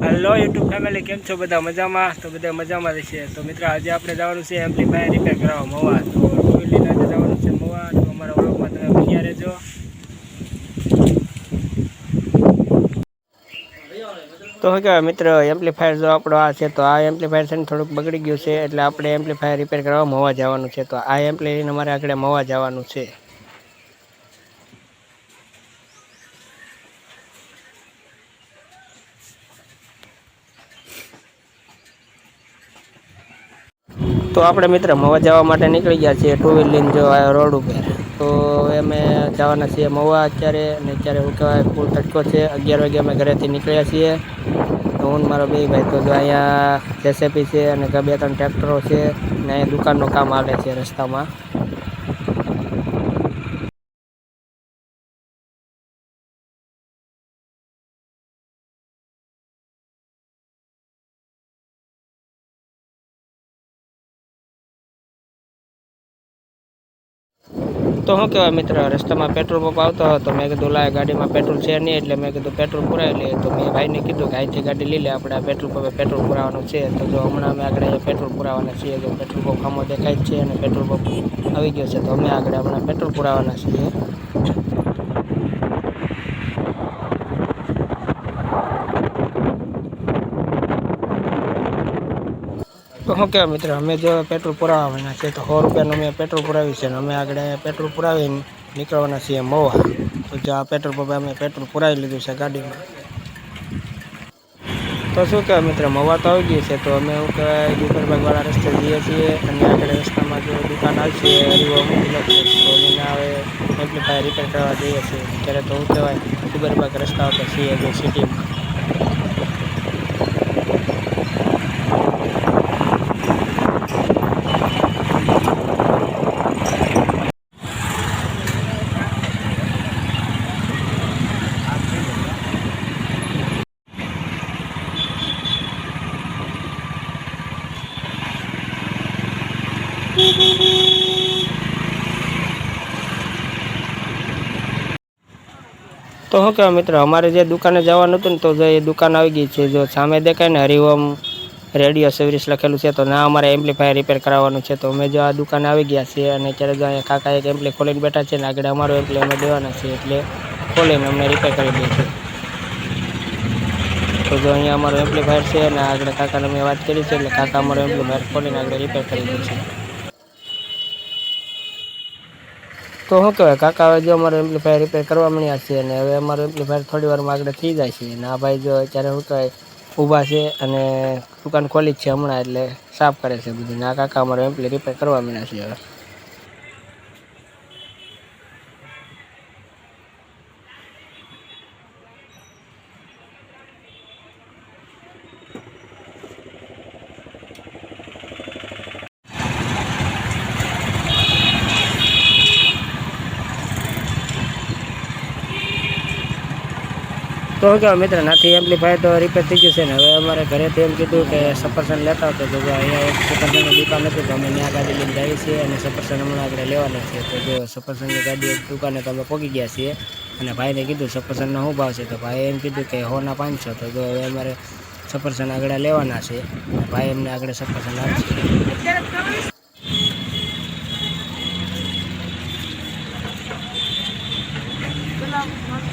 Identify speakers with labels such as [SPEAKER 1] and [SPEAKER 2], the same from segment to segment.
[SPEAKER 1] Hello YouTube family કેમ છો બધા? મજામાં? તો બધા મજામાં રહેશે. તો મિત્ર, આજે આપણે જવાનું છે એમ્પ્લીફાયર રિપેર કરાવવા, મવા. તો ટુ આજે જવાનું છે મવા. તો અમારા વ્લોગમાં તમે બન્યા રહેજો. તો હવે મિત્ર, એમ્પ્લીફાયર જો આપણો આ છે, તો આ એમ્પ્લીફાયર છે ને થોડુંક બગડી ગયું છે, એટલે આપણે એમ્પ્લીફાયર રિપેર કરવા મવા જવાનું છે. તો આ એમ્પ્લી લઈને અમારે આગળ મવા જવાનું છે. તો આપણે મિત્ર મવા જવા માટે નીકળી ગયા છીએ ટુ વ્હીલ લઈને જો રોડ ઉપર. તો અમે જવાના છીએ મવા અત્યારે, અને અત્યારે શું કહેવાય ફૂલ તડકો છે. અગિયાર વાગે અમે ઘરેથી નીકળ્યા છીએ. તો હું મારો બે ભાઈ, તો જો અહીંયા જેસેપી છે અને બે ત્રણ ટ્રેક્ટરો છે અને અહીંયા દુકાનનું કામ આવે છે રસ્તામાં. તો શું કહેવાય મિત્ર, રસ્તામાં પેટ્રોલ પંપ આવતો હતો મેં કીધું, લાય, ગાડીમાં પેટ્રોલ છે નહીં. એટલે મેં કીધું પેટ્રોલ પુરાવી લઈએ. તો મેં ભાઈને કીધું કે, અહીંથી ગાડી લઈ લે, આપણે આ પેટ્રોલ પંપે પેટ્રોલ પુરાવાનું છે. તો જો હમણાં અમે આગળ પેટ્રોલ પુરાવાના છીએ, જો પેટ્રોલ પંપ ખામો દેખાય છે અને પેટ્રોલ પંપ આવી ગયો છે, તો અમે આગળ હમણાં પેટ્રોલ પુરાવાના છીએ. તો શું કહેવાય મિત્ર, અમે જો પેટ્રોલ પુરાવવાના છે તો સો રૂપિયાનું અમે પેટ્રોલ પુરાવી છે અને અમે આગળ પેટ્રોલ પુરાવીને નીકળવાના છીએ મોવા. તો જો આ પેટ્રોલ પંપે અમે પેટ્રોલ પુરાવી લીધું છે ગાડીમાં. તો શું કહેવાય મિત્ર, મવા તો આવી ગઈ છે તો અમે શું કહેવાય, દુકાનબાગવાળા રસ્તે જઈએ છીએ અને આગળ રસ્તામાં જો દુકાન આવશે હરિવો મૂકી રિપેર કરવા જઈએ છીએ. ત્યારે તો શું કહેવાય, દુકાનબાગ રસ્તા ઉપર છીએ જે સિટીમાં તો શું કહેવાય મિત્ર, અમારે જે દુકાને જવાનું હતું ને, તો જે દુકાન આવી ગઈ છે, જો સામે દેખાય ને હરિઓમ રેડિયો સર્વિસ લખેલું છે, તો ના અમારે એમ્પ્લીફાયર રિપેર કરાવવાનું છે. તો અમે જો આ દુકાને આવી ગયા છીએ અને અત્યારે જો અહીંયા કાકા એક એમ્પ્લી ખોલીને બેઠા છે ને, આગળ અમારો એમ્પ્લી અમે દેવાના છીએ, એટલે ખોલીને અમને રિપેર કરી દે છે તો જો અહીંયા અમારો એમ્પ્લીફાયર છે અને આગળ કાકાને મેં વાત કરી છે, એટલે કાકા અમારો એમ્પ્લીફાયર ખોલીને આગળ રિપેર કરી દે છે. તો શું કહેવાય? કાકા હવે જો અમારો એમ્પ્લીફાયર રિપેર કરવા મળ્યા છે અને હવે અમારો એમ્પ્લીફાયર થોડી વારમાં આગળ થઈ જાય છે અને આ ભાઈ જો અત્યારે શું કહેવાય, ઊભા છે અને દુકાન ખોલી જ છે હમણાં એટલે સાફ કરે છે બધું. ને આ કાકા અમારો એમ્પ્લી રિપેર કરવા મળ્યા છે હવે. તો શું કહેવાય મિત્ર, નાથી એમ્પ્લીફાયર તો રિપેર થઈ ગયું છે ને. હવે અમારે ઘરેથી એમ કીધું કે સફરસન લેતા હતો તો જો અહીંયા એક દુકાન હતી તો અમે ત્યાં ગાડી લઈને જઈએ છીએ અને સફરસન હમણાં આપણે લેવાના છીએ તો જો સફરસનની ગાડી દુકાને તો અમે પહોંચી ગયા છીએ. અને ભાઈને કીધું સફરસનનો શું ભાવ છે? તો ભાઈએ એમ કીધું કે હોના પાંચસો. તો જો હવે અમારે સફરસન આગળ લેવાના છે. ભાઈ એમને આગળ સફરસન આપશે.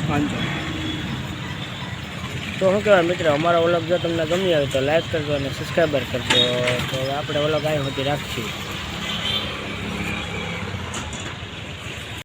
[SPEAKER 1] પાંચસો. તો શું કહેવાય મિત્રો, અમારો વ્લોગ જો તમને ગમી હોય તો લાઈક કરજો અને સબસ્ક્રાઈબર કરજો. તો આપણે વ્લોગ અહીં સુધી રાખીશું.